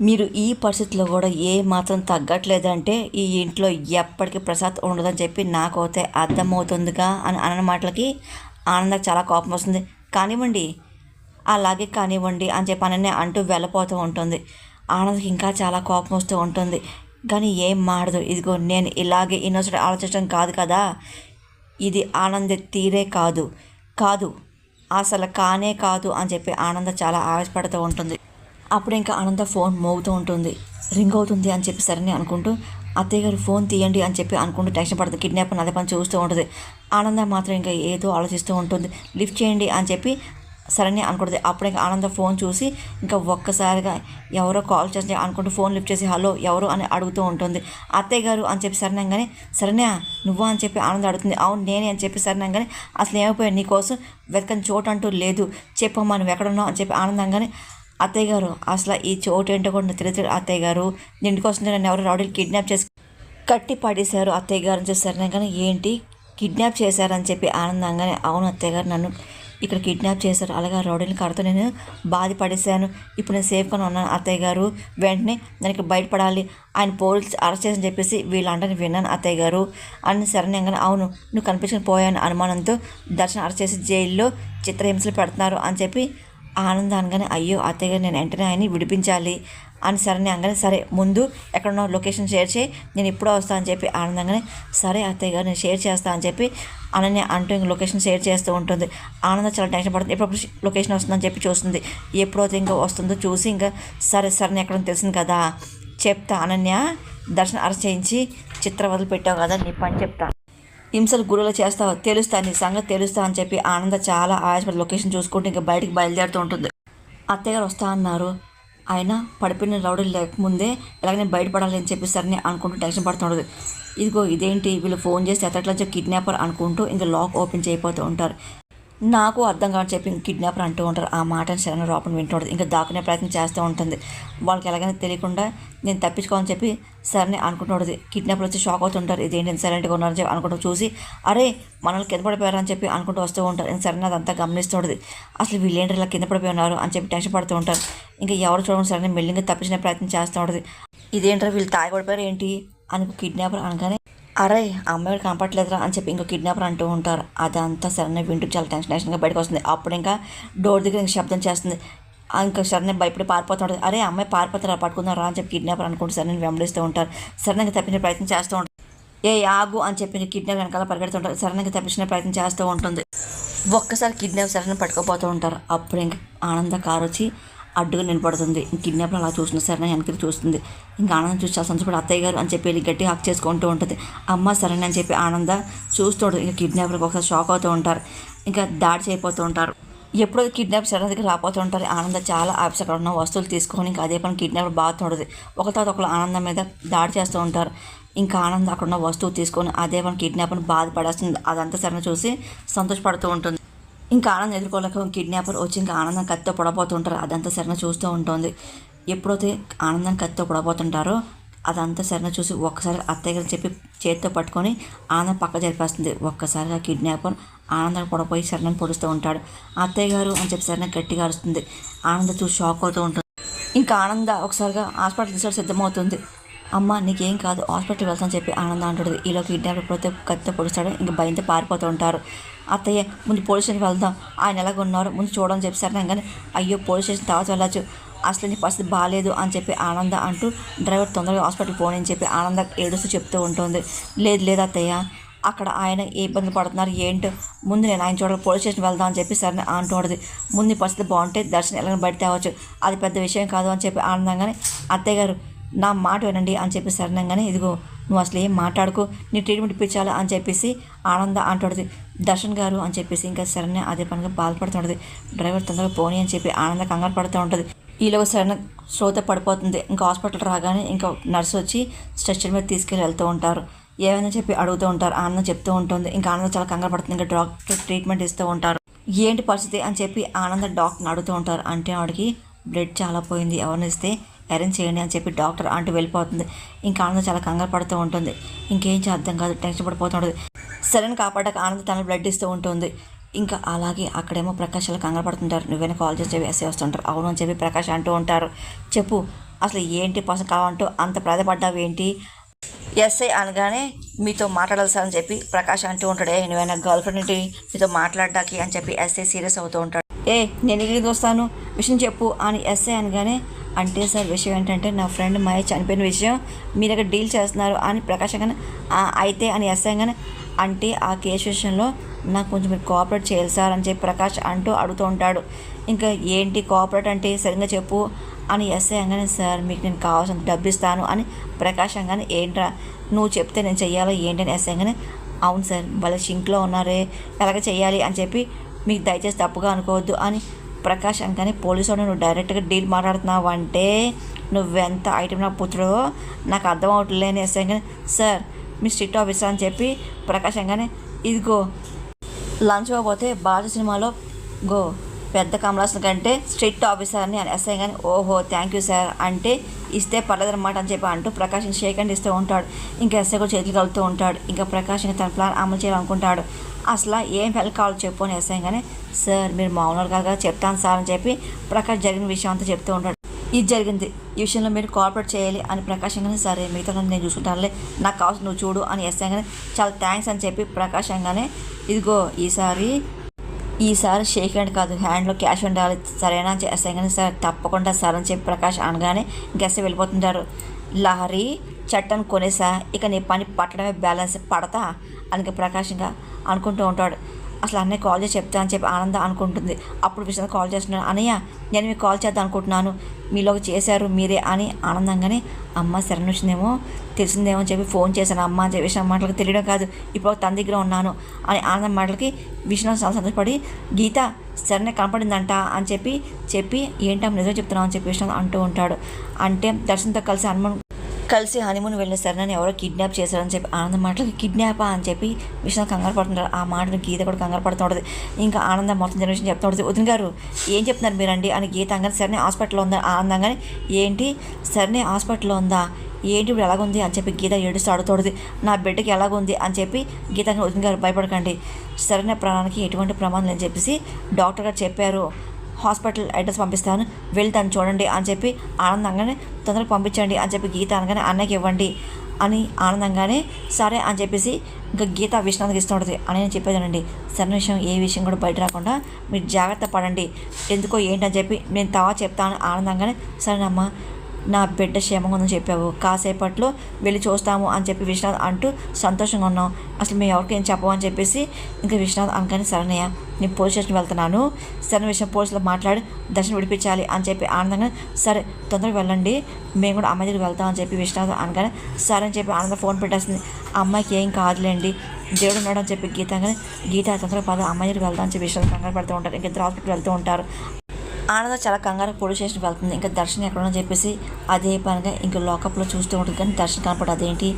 మీరు ఈ పరిస్థితిలో కూడా ఏ మాత్రం తగ్గట్లేదంటే ఈ ఇంట్లో ఎప్పటికీ ప్రసాద్ ఉండదని చెప్పి నాకైతే అర్థమవుతుందిగా అని అన్న మాటలకి ఆనందకు చాలా కోపం వస్తుంది. కానివ్వండి అలాగే కానివ్వండి అని చెప్పి అనన్నే అంటూ వెళ్ళిపోతూ ఉంటుంది. ఆనందకి ఇంకా చాలా కోపం వస్తూ ఉంటుంది. కానీ ఏం మాడదు ఇదిగో నేను ఇలాగే ఇన్నోసెంట్ ఆలోచించడం కాదు కదా. ఇది ఆనంద తీరే కాదు. కాదు. అసలు కానే కాదు అని చెప్పి ఆనంద చాలా ఆవేశపడుతూ ఉంటుంది. అప్పుడు ఇంకా ఆనంద ఫోన్ మోగుతూ ఉంటుంది. రింగ్ అవుతుంది అని చెప్పి సరే అనుకుంటూ అత్తయ్య గారు ఫోన్ తీయండి అని చెప్పి అనుకుంటూ టెన్షన్ పడుతుంది. కిడ్నాప్ అదే పని చూస్తూ ఉంటుంది. ఆనంద మాత్రం ఇంకా ఏదో ఆలోచిస్తూ ఉంటుంది. లిఫ్ట్ చేయండి అని చెప్పి సరే అనుకుంటుంది. అప్పుడు ఇంకా ఆనంద ఫోన్ చూసి ఇంకా ఒక్కసారిగా ఎవరో కాల్ చేసి అనుకుంటూ ఫోన్ లిఫ్ట్ చేసి హలో ఎవరు? అని అడుగుతూ ఉంటుంది. అత్తయ్య గారు అని చెప్పి సరేనంగానే సరేనా నువ్వు? అని చెప్పి ఆనంద అడుగుతుంది. అవును నేనే అని చెప్పి సరేనంగానే అసలు ఏమైపోయాను నీకోసం వెతకని చోటు అంటూ లేదు. చెప్పమ్మా నువ్వు ఎక్కడున్నావు అని చెప్పి ఆనందంగానే అత్తయ్య గారు అసలు ఈ చోటు ఏంటో కూడా తెలియదు అత్తయ్య గారు. ఇంటికి వస్తుంటే నన్ను ఎవరు రౌడీలు కిడ్నాప్ చేసి కట్టి పడేశారు అత్తయ్య గారు అని చెప్పి కానీ ఏంటి? కిడ్నాప్ చేశారని చెప్పి ఆనందంగానే అవును అత్తయ్య గారు నన్ను ఇక్కడ కిడ్నాప్ చేశారు. అలాగే రౌడీని కడుతూ నేను బాధపడేశాను ఇప్పుడు నేను సేఫ్గానే ఉన్నాను అత్తయ్య గారు. వెంటనే దానికి బయటపడాలి. ఆయన పోలీస్ అరెస్ట్ చేసి చెప్పేసి వీళ్ళందరినీ విన్నాను అత్తయ్య గారు. అని సరణంగానే అవును నువ్వు కనిపించని పోయాను అనుమానంతో దర్శనం అరెస్ట్ చేసి జైల్లో చిత్రహింసలు పెడుతున్నారు అని చెప్పి ఆనంద్ అనగానే అయ్యో అత్తయ్య నేను వెంటనే ఆయన్ని విడిపించాలి అని సరే అనగానే సరే ముందు ఎక్కడున్న లొకేషన్ షేర్ చేయి నేను ఇప్పుడో వస్తా అని చెప్పి ఆనందంగానే సరే అత్తయ్య గారు నేను షేర్ చేస్తా అని చెప్పి అనన్య అంటూ ఇంక లొకేషన్ షేర్ చేస్తూ ఉంటుంది. ఆనందం చాలా టెన్షన్ పడుతుంది. ఎప్పుడప్పుడు లొకేషన్ వస్తుందని చెప్పి చూస్తుంది. ఎప్పుడైతే ఇంకా వస్తుందో చూసి ఇంకా సరే సరే నేను ఎక్కడ తెలిసింది కదా చెప్తా అనన్య దర్శనం అరెస్ట్ చేయించి చిత్ర వదిలిపెట్టావు కదా నీ పని చెప్తా. హింసలు గురువులు చేస్తావు తెలుస్తా నీ సంగతి తెలుస్తా అని చెప్పి ఆనంద చాలా ఆయాసపడి లొకేషన్ చూసుకుంటూ ఇంకా బయటికి బయలుదేరుతూ ఉంటుంది. అత్తగారు వస్తా అన్నారు. ఆయన పడిపోయిన రౌడీలు లేకముందే ఎలాగనే బయటపడాలి అని చెప్పి సరే అనుకుంటూ టెన్షన్ పడుతుండదు ఇదిగో ఇదేంటి? వీళ్ళు ఫోన్ చేసి ఎత్తట్లా కిడ్నాపర్ అనుకుంటూ ఇంకా లాక్ ఓపెన్ చేయబోతూ ఉంటారు. నాకు అర్థం కాని చెప్పి కిడ్నాపర్ అంటూ ఉంటారు. ఆ మాటని శరణ లోపల వింటుంటుంది ఇంకా దాక్కునే ప్రయత్నం చేస్తూ ఉంటుంది. వాళ్ళకి ఎలాగైనా తెలియకుండా నేను తప్పించుకోవాలని చెప్పి సరే అనుకుంటుంటుంది కిడ్నాపర్ వచ్చి షాక్ అవుతుంటారు. ఇదేంటి సైలెంట్గా ఉన్నారని చెప్పి అనుకుంటూ చూసి అరే మనల్ని కింద పడిపోయారని చెప్పి అనుకుంటూ వస్తూ ఉంటారు. ఇంకా సరైన అదంతా గమనిస్తుంటుంది అసలు వీళ్ళేంటి ఇలా కింద పడిపోయి ఉన్నారు అని చెప్పి టెన్షన్ పడుతూ ఉంటారు. ఇంకా ఎవరు చూడడం సరే మెల్లింగా తప్పించిన ప్రయత్నం చేస్తూ ఉంటుంది. ఇదేంటారు వీళ్ళు తాగబడిపోయారు ఏంటి అని కిడ్నాపర్ అనగానే అరే అమ్మాయి కనపట్లేదురా అని చెప్పి ఇంకో కిడ్నాపర్ అంటూ ఉంటారు. అదంతా సరైన వింటూ చాలా టెన్షన్ టెన్షన్గా బయటకు వస్తుంది. అప్పుడు ఇంకా డోర్ దగ్గర ఇంకా శబ్దం చేస్తుంది. ఇంకా సరైన భయపడి పారిపోతుంటుంది అరే అమ్మాయి పారిపోతారా? పట్టుకుందారా అని చెప్పి కిడ్నాపర్ అనుకుంటూ సరైన వెంబడిస్తూ ఉంటారు. సరైనగా తప్పించే ప్రయత్నం చేస్తూ ఉంటారు. ఏ ఆగు అని చెప్పి కిడ్నాప్ వెనకాల పరిగెడుతుంటారు సరైన తప్పించిన ప్రయత్నం చేస్తూ ఉంటుంది. ఒక్కసారి కిడ్నాప్ సరైన పట్టుకోపోతూ ఉంటారు. అప్పుడు ఇంకా ఆనంద కారు వచ్చి అడ్డుగా నిలబడుతుంది. కిడ్నాప్లు అలా చూస్తున్న సరైన వెనక్కి చూస్తుంది. ఇంకా ఆనందం చూసి చాలా సంతోషపడి అత్తయ్య గారు అని చెప్పి వెళ్ళి గట్టి హక్ చేసుకుంటూ ఉంటుంది. అమ్మ సరైన అని చెప్పి ఆనంద చూస్తూ ఇంకా కిడ్నాప్లకు ఒకసారి షాక్ అవుతూ ఉంటారు. ఇంకా దాడి చేయిపోతూ ఉంటారు. ఎప్పుడో కిడ్నాప్ సరైన దగ్గర రాపోతూ ఉంటారు. ఆనంద చాలా ఆఫీస్ అక్కడ ఉన్న వస్తువులు తీసుకొని ఇంకా అదే పని కిడ్నాప్ బాగుతుంటుంది ఒక తర్వాత ఒకరు ఆనందం మీద దాడి చేస్తూ ఉంటారు. ఇంకా ఆనందం అక్కడ ఉన్న వస్తువు తీసుకొని అదే పని కిడ్నాప్ని బాధపడేస్తుంది. అదంతా సరైన చూసి సంతోషపడుతూ ఉంటుంది. ఇంకా ఆనందం ఎదుర్కోలేక కిడ్నాపర్ వచ్చి ఇంకా ఆనందం కత్తితో పొడబోతుంటారు అదంతా సరైన చూస్తూ ఉంటుంది. ఎప్పుడైతే ఆనందం కత్తితో పొడబోతుంటారో అదంతా సరైన చూసి ఒక్కసారి అత్తయ్య గారు చెప్పి చేతితో పట్టుకొని ఆనందం పక్క జరిపేస్తుంది. ఒక్కసారిగా కిడ్నాపర్ ఆనందం పొడపోయి సరైన పొడుస్తూ ఉంటాడు. అత్తయ్య గారు అని చెప్పి సరైన గట్టిగా అరుస్తుంది. ఆనంద చూసి షాక్ అవుతూ ఉంటుంది. ఇంకా ఆనంద ఒకసారిగా హాస్పిటల్ తీసుకొని సిద్ధమవుతుంది. అమ్మ నీకేం కాదు హాస్పిటల్ వెళ్తాను చెప్పి ఆనందం అంటుంది ఈలో కిడ్నాపర్ పోతే కత్తితో పొడుస్తాడు ఇంకా భయంతో పారిపోతూ ఉంటారు. అత్తయ్య ముందు పోలీస్ స్టేషన్కి వెళ్దాం. ఆయన ఎలాగ ఉన్నారు. ముందు చూడని చెప్పి సరే కానీ అయ్యో పోలీస్ స్టేషన్ తర్వాత వెళ్ళచ్చు. అసలు నీ పరిస్థితి బాగాలేదు అని చెప్పి ఆనంద అంటూ డ్రైవర్ తొందరగా హాస్పిటల్ పోనని చెప్పి ఆనంద ఏడుస్తూ చెప్తూ ఉంటుంది. లేదు లేదు అత్తయ్య. అక్కడ ఆయన ఏ ఇబ్బంది పడుతున్నారు ఏంటో ముందు నేను ఆయన చూడాలి పోలీస్ స్టేషన్ వెళ్దాం అని చెప్పి సరే అంటూ ముందు పరిస్థితి బాగుంటే దర్శనం ఎలాగైనా బయట తేవచ్చు. అది పెద్ద విషయం కాదు అని చెప్పి ఆనందంగానే అత్తయ్య గారు నా మాట వినండి అని చెప్పి సరణంగానే ఇదిగో నువ్వు అసలు ఏం మాట్లాడుకో నీ ట్రీట్మెంట్ ఇప్పించాలా అని చెప్పేసి ఆనంద అంటుంది దర్శన్ గారు అని చెప్పేసి ఇంకా సరైన అదే పనిగా బాధపడుతుంటుంది డ్రైవర్ తొందరగా పోనీ అని చెప్పి ఆనంద కంగారు పడుతూ ఉంటుంది. ఈలో సరైన శ్రోత పడిపోతుంది. ఇంకా హాస్పిటల్ రాగానే ఇంకా నర్సు వచ్చి స్ట్రెచ్చర్ మీద తీసుకెళ్ళి వెళ్తూ ఉంటారు. ఏమైనా చెప్పి అడుగుతూ ఉంటారు. ఆనందం చెప్తూ ఉంటుంది. ఇంకా ఆనందం చాలా కంగారు పడుతుంది. ఇంకా డాక్టర్ ట్రీట్మెంట్ ఇస్తూ ఉంటారు. ఏంటి పరిస్థితి అని చెప్పి ఆనంద డాక్టర్ని అడుగుతూ ఉంటారు. అంటే ఆవిడకి బ్లడ్ చాలా పోయింది. ఎవరిని ఇస్తే అరేంజ్ చేయండి అని చెప్పి డాక్టర్ అంటూ వెళ్ళిపోతుంది. ఇంకా ఆనందం చాలా కంగారు పడుతూ ఉంటుంది. ఇంకేం అర్థం కాదు టెన్షన్ పడిపోతుంటుంది సరైన కాపాడక ఆనందం తన బ్లడ్ ఇస్తూ ఉంటుంది. ఇంకా అలాగే అక్కడేమో ప్రకాష్ అలా కంగారు పడుతుంటారు. నువ్వైనా కాల్ చేసి ఎస్ఏ వస్తుంటారు. అవును అని చెప్పి ప్రకాష్ అంటూ ఉంటారు. చెప్పు అసలు ఏంటి పర్సన్ కావాలంటూ అంత ప్రాధపడ్డావు ఏంటి ఎస్ఐ అనగానే మీతో మాట్లాడాలి సార్ అని చెప్పి ప్రకాష్ అంటూ ఉంటాడు. ఏ నువ్వైనా గర్ల్ ఫ్రెండ్ ఏంటి? మీతో మాట్లాడడానికి అని చెప్పి ఎస్ఐ సీరియస్ అవుతూ ఉంటాడు. ఏ నేను ఇక్కడికి వస్తాను? విషయం చెప్పు అని ఎస్ఐ అనగానే అంటే సార్ విషయం ఏంటంటే నా ఫ్రెండ్ మహేష్ చనిపోయిన విషయం మీ దగ్గర డీల్ చేస్తున్నారు అని ప్రకాష్ అయితే అని ఎస్ఐగానే అంటే ఆ కేసు విషయంలో నాకు కొంచెం మీరు కోఆపరేట్ చేయాలి సార్ అని చెప్పి ప్రకాష్ అంటూ అడుగుతూ ఉంటాడు. ఇంకా ఏంటి కోఆపరేట్ అంటే సరిగ్గా చెప్పు అని ఎస్ఐ అనగానే సార్ మీకు నేను కావాల్సిన డబ్బు ఇస్తాను అని ప్రకాష్ అనగానే ఏంట్రా నువ్వు చెప్తే నేను చెయ్యాలో ఏంటి అని ఎస్ఐ అనగానే అవును సార్ వాళ్ళ షింక్లో ఉన్నారే ఎలాగ చేయాలి అని చెప్పి మీకు దయచేసి తప్పుగా అనుకోవద్దు అని ప్రకాష్ అనగానే పోలీసు నువ్వు డైరెక్ట్గా డీల్ మాట్లాడుతున్నావు అంటే నువ్వెంత ఐటమ్ నా పుత్రుడో నాకు అర్థం అవట్లేని ఎస్ఐ కానీ సార్ మీ స్ట్రిక్ట్ ఆఫీసర్ అని చెప్పి ప్రకాష్ అనగానే ఇదిగో లంచ్ పోతే బాజ సినిమాలో గో పెద్ద కమలాసన్ కంటే స్ట్రిక్ట్ ఆఫీసర్ని అని ఎస్ఐ కానీ ఓహో థ్యాంక్ యూ సార్ అంటే ఇస్తే పర్లేదన్నమాట అని చెప్పి అంటూ ప్రకాశం షేక్ అండ్ ఇస్తూ ఉంటాడు. ఇంకా ఎస్ఐ కూడా చేతులు కలుపుతూ ఉంటాడు. ఇంకా ప్రకాశం తన ప్లాన్ అమలు చేయాలనుకుంటాడు. అసలు ఏం హెల్ప్ కావాలో చెప్పు అని ఎస్ఐ కానీ సార్ మీరు మామూలు కాగా చెప్తాను సార్ అని చెప్పి ప్రకాష్ జరిగిన విషయం అంతా చెప్తూ ఉంటాడు. ఇది జరిగింది. ఈ విషయంలో మీరు కోఆపరేట్ చేయాలి అని ప్రకాశంగానే సరే మిగతా నేను చూసుకుంటానులే. నాకు కావాల్సి నువ్వు చూడు అని ఎస్ చాలా థ్యాంక్స్ అని చెప్పి ప్రకాశంగానే ఇదిగో ఈసారి ఈసారి షేక్ హ్యాండ్ కాదు హ్యాండ్లో క్యాష్ ఉండాలి. సరేనా అని ఎస్ కానీ సార్ తప్పకుండా సార్ అని చెప్పి ప్రకాష్ అనగానే గెస్ట్ వెళ్ళిపోతుంటారు. లహరి చట్టను కొనేసా ఇక నీ పని పట్టడమే బ్యాలెన్స్ పడతా అని ప్రకాశంగా అనుకుంటూ ఉంటాడు. అసలు అన్నయ్య కాల్ చేసి చెప్తా అని చెప్పి ఆనంద అనుకుంటుంది. అప్పుడు విషయం కాల్ చేస్తున్నాను అనయ్య నేను మీకు కాల్ చేద్దాం అనుకుంటున్నాను. మీలోకి చేశారు మీరే అని ఆనందంగానే అమ్మ శరణ్ వచ్చిందేమో తెలిసిందేమో అని చెప్పి ఫోన్ చేశాను. అమ్మ అని చెప్పి మాటలకు తెలియడం కాదు ఇప్పుడు తన దగ్గర ఉన్నాను అని ఆనందం మాటలకి విశ్వనాథ్ చాలా సంతోషపడి గీత శరణ్ కనపడిందంట అని చెప్పి చెప్పి ఏంటమ్మ నిజం చెప్తున్నావు అని చెప్పి విశ్వనాథ్ అంటూ ఉంటాడు. అంటే దర్శనంతో కలిసి హనుమాన్ కలిసి హనీమూన్ వెళ్ళిన సరేనని ఎవరో కిడ్నాప్ చేశారని చెప్పి ఆనందం మాటలకి కిడ్నాపా అని చెప్పి విషయం కంగారు పడుతుంటారు ఆ మాటను గీత కూడా కంగారు పడుతుంటుంది ఇంకా ఆనందం మొత్తం జనరేషన్ చెప్తూ ఉంటుంది వదిన గారు ఏం చెప్తున్నారు మీరండి అని గీత అంగానే సరే హాస్పిటల్లో ఉందా? ఆనందంగానే ఏంటి? సరే హాస్పిటల్లో ఉందా? ఏంటి ఇప్పుడు ఎలాగుంది? అని చెప్పి గీత ఏడుస్తూ అడుగుతుంది. నా బిడ్డకి ఎలాగుంది? అని చెప్పి గీత వదిన గారు భయపడకండి. సరైన ప్రాణానికి ఎటువంటి ప్రమాదం అని చెప్పేసి డాక్టర్ గారు చెప్పారు. హాస్పిటల్ అడ్రస్ పంపిస్తాను. వెళ్ళి తను చూడండి అని చెప్పి ఆనందంగానే తొందరగా పంపించండి అని చెప్పి గీత అనగానే అన్నకి ఇవ్వండి అని ఆనందంగానే సరే అని చెప్పేసి ఇంకా గీత ఇస్తూ ఉంటుంది అని నేను చెప్పేదానండి సరైన విషయం ఏ విషయం కూడా బయట రాకుండా మీరు జాగ్రత్త పడండి. ఎందుకో ఏంటని చెప్పి నేను తవా చెప్తాను ఆనందంగానే సరేనమ్మా నా బిడ్డ క్షేమంగా ఉందని చెప్పావు. కాసేపట్లో వెళ్ళి చూస్తాము అని చెప్పి విశ్వనాథ్ అంటూ సంతోషంగా ఉన్నాం అసలు మేము ఎవరికి ఏం చెప్పము అని చెప్పేసి ఇంకా విశ్వనాథ్ అంకని సరేనయ్య నేను పోలీస్ స్టేషన్ వెళ్తున్నాను. సరైన విషయం పోలీసులో మాట్లాడి. దర్శనం విడిపించాలి అని చెప్పి ఆనందంగా సరే తొందరగా వెళ్ళండి. మేము కూడా అమ్మాయి దగ్గరికి వెళ్తాం అని చెప్పి విశ్వనాథ్ అనగానే సరే అని చెప్పి ఆనందం ఫోన్ పెట్టేస్తుంది అమ్మాయికి ఏం కాదులేండి. దేవుడు ఉన్నాడు అని చెప్పి గీత కానీ గీత తొందరగా పద అమ్మాయి దగ్గరికి వెళ్దాం అని చెప్పి విశ్వనాథ్ కంగారు పడుతూ ఉంటారు. ఇంకా ఇద్దరు హాస్పిటల్ వెళ్తూ ఉంటారు. ఆనంద చాలా కంగారు పోలీస్ స్టేషన్కి వెళ్తుంది. ఇంకా దర్శనం ఎక్కడో చెప్పేసి అదే పనిగా ఇంకా లాకప్లో చూస్తూ ఉంటుంది. కానీ దర్శనం కనపడదు. అదేంటి?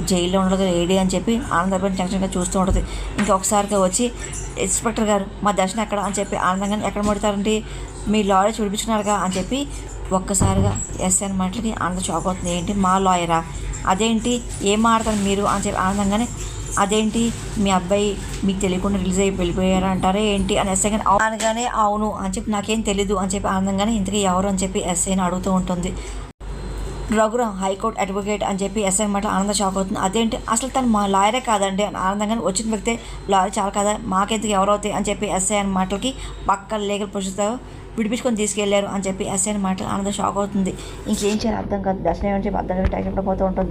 జైల్లో ఉండదు ఏడి అని చెప్పి ఆనందపడిన టెన్షన్గా చూస్తూ ఉంటుంది. ఇంకా ఒకసారిగా వచ్చి ఇన్స్పెక్టర్ గారు మా దర్శనం ఎక్కడ? అని చెప్పి ఆనందంగా ఎక్కడ ముడతారండి? మీ లాయర్ చూపించుకున్నారుగా అని చెప్పి ఒక్కసారిగా ఎస్ అని మాటలకి ఆనంద షాక్ అవుతుంది. ఏంటి? మా లాయరా? అదేంటి? ఏం మాడతారు మీరు? అని చెప్పి ఆనందంగానే అదేంటి? మీ అబ్బాయి మీకు తెలియకుండా రిలీజ్ అయ్యి వెళ్ళిపోయారు అంటారే ఏంటి? అని ఎస్ఐ కానీ అనగానే అవును అని చెప్పి నాకేం తెలీదు అని చెప్పి ఆనందంగానే ఇంతకీ ఎవరు అని చెప్పి ఎస్ఐని అడుగుతూ ఉంటుంది. రఘురామ్ హైకోర్టు అడ్వకేట్ అని చెప్పి ఎస్ఐ మాట ఆనంద షాక్ అవుతుంది. అదేంటి? అసలు తను మా లాయరే కాదండి అని ఆనందంగానే వచ్చిన వ్యక్తే లాయర్ చాలా కదా? మాకెందుకు ఎవరవుతాయి అని చెప్పి ఎస్ఐ అని మాటలకి పక్క లీగల్ పొజిషన్తో విడిపించుకొని తీసుకెళ్ళారు అని చెప్పి ఎస్ఐ అని మాటలు ఆనంద షాక్ అవుతుంది. ఇంకేం చేయాలి అర్థం కాదు. దర్శనం అని చెప్పి అర్థం కాదు. టైం పోతూ ఉంటుంది.